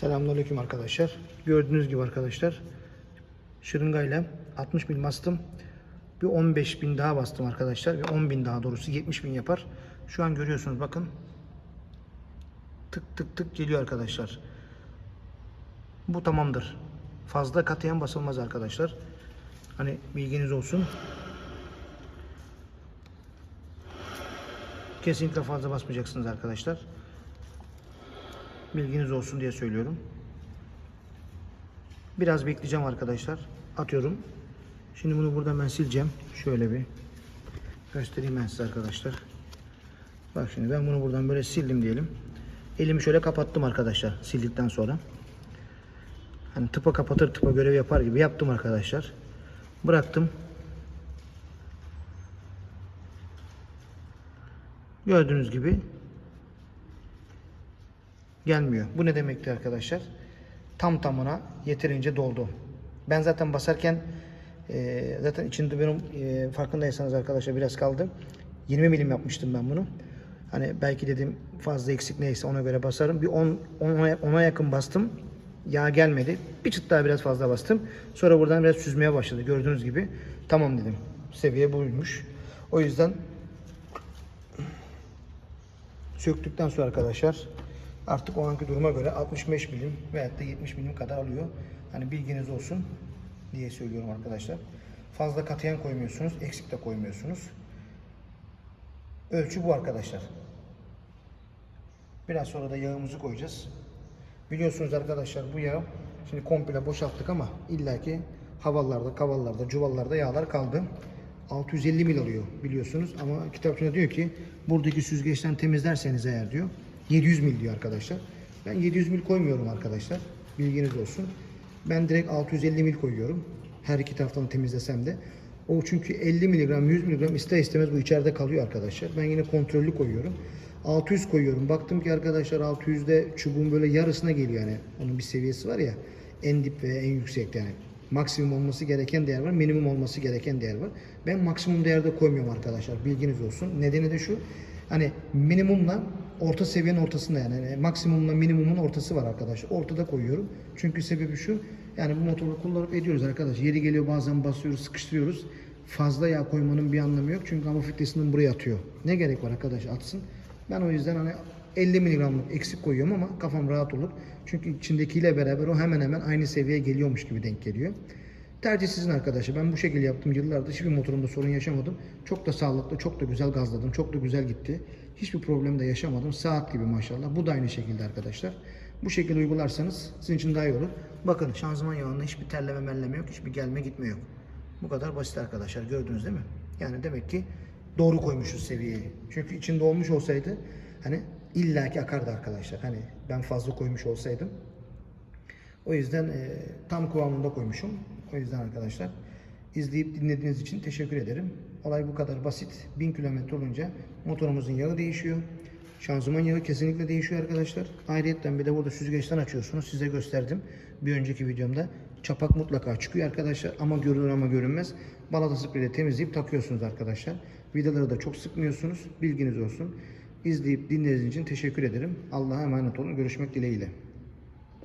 Selamünaleyküm arkadaşlar. Gördüğünüz gibi arkadaşlar şırıngayla 60 bin bastım. Bir 15 bin daha bastım arkadaşlar. Bir 10 bin daha doğrusu 70 bin yapar. Şu an görüyorsunuz bakın. Tık tık tık geliyor arkadaşlar. Bu tamamdır. Fazla katayan basılmaz arkadaşlar. Hani bilginiz olsun. Kesinlikle fazla basmayacaksınız arkadaşlar. Bilginiz olsun diye söylüyorum. Biraz bekleyeceğim arkadaşlar. Atıyorum. Şimdi bunu burada ben sileceğim. Şöyle bir göstereyim ben size arkadaşlar. Bak şimdi ben bunu buradan böyle sildim diyelim. Elimi şöyle kapattım arkadaşlar sildikten sonra. Hani tıpa kapatır tıpa görev yapar gibi yaptım arkadaşlar. Bıraktım. Gördüğünüz gibi gelmiyor. Bu ne demekti arkadaşlar? Tam tamına yeterince doldu. Ben zaten basarken e, zaten içinde benim e, farkındaysanız arkadaşlar biraz kaldı. 20 milim yapmıştım ben bunu. Hani belki dedim fazla eksik neyse ona göre basarım. Bir 10 10'a 10'a yakın bastım. Yağ gelmedi. Bir çıt daha biraz fazla bastım. Sonra buradan biraz süzmeye başladı. Gördüğünüz gibi tamam dedim. Seviye buymuş. O yüzden söktükten sonra arkadaşlar artık o anki duruma göre 65 milim veyahut da 70 milim kadar alıyor. Hani bilginiz olsun diye söylüyorum arkadaşlar. Fazla katayan koymuyorsunuz, eksik de koymuyorsunuz. Ölçü bu arkadaşlar. Biraz sonra da yağımızı koyacağız. Biliyorsunuz arkadaşlar bu yağ şimdi komple boşalttık ama illaki havalarda, kavallarda, çuvallarda yağlar kaldı. 650 mil alıyor biliyorsunuz ama kitapçıda diyor ki buradaki süzgeçten temizlerseniz eğer diyor 700 mil diyor arkadaşlar. Ben 700 mil koymuyorum arkadaşlar. Bilginiz olsun. Ben direkt 650 mil koyuyorum. Her iki taraftan temizlesem de. O çünkü 50 miligram 100 miligram ister istemez bu içeride kalıyor arkadaşlar. Ben yine kontrollü koyuyorum. 600 koyuyorum. Baktım ki arkadaşlar 600'de çubuğun böyle yarısına geliyor yani. Onun bir seviyesi var ya. En dip ve en yüksek yani. Maksimum olması gereken değer var. Minimum olması gereken değer var. Ben maksimum değerde koymuyorum arkadaşlar. Bilginiz olsun. Nedeni de şu. Hani minimumla orta seviyenin ortasında yani. yani maksimumla minimumun ortası var arkadaşlar. Ortada koyuyorum. Çünkü sebebi şu. Yani bu motoru kullanıp ediyoruz arkadaşlar. Yeri geliyor bazen basıyoruz, sıkıştırıyoruz. Fazla yağ koymanın bir anlamı yok. Çünkü ama buraya atıyor. Ne gerek var arkadaş atsın. Ben o yüzden hani 50 miligramlık eksik koyuyorum ama kafam rahat olur. Çünkü içindekiyle beraber o hemen hemen aynı seviyeye geliyormuş gibi denk geliyor. Tercih sizin arkadaşlar. Ben bu şekilde yaptım yıllardır. Hiçbir motorumda sorun yaşamadım. Çok da sağlıklı, çok da güzel gazladım. Çok da güzel gitti. Hiçbir problem de yaşamadım. Saat gibi maşallah. Bu da aynı şekilde arkadaşlar. Bu şekilde uygularsanız sizin için daha iyi olur. Bakın şanzıman yağında hiçbir terleme melleme yok. Hiçbir gelme gitme yok. Bu kadar basit arkadaşlar. Gördünüz değil mi? Yani demek ki doğru koymuşuz seviyeyi. Çünkü içinde olmuş olsaydı hani illaki akardı arkadaşlar. Hani ben fazla koymuş olsaydım. O yüzden e, tam kıvamında koymuşum. O yüzden arkadaşlar izleyip dinlediğiniz için teşekkür ederim. Olay bu kadar basit. 1000 kilometre olunca motorumuzun yağı değişiyor. Şanzıman yağı kesinlikle değişiyor arkadaşlar. Ayrıyetten bir de burada süzgeçten açıyorsunuz. Size gösterdim bir önceki videomda. Çapak mutlaka çıkıyor arkadaşlar ama görünür ama görünmez. Balata spreyle temizleyip takıyorsunuz arkadaşlar. Vidaları da çok sıkmıyorsunuz. Bilginiz olsun. İzleyip dinlediğiniz için teşekkür ederim. Allah'a emanet olun. Görüşmek dileğiyle.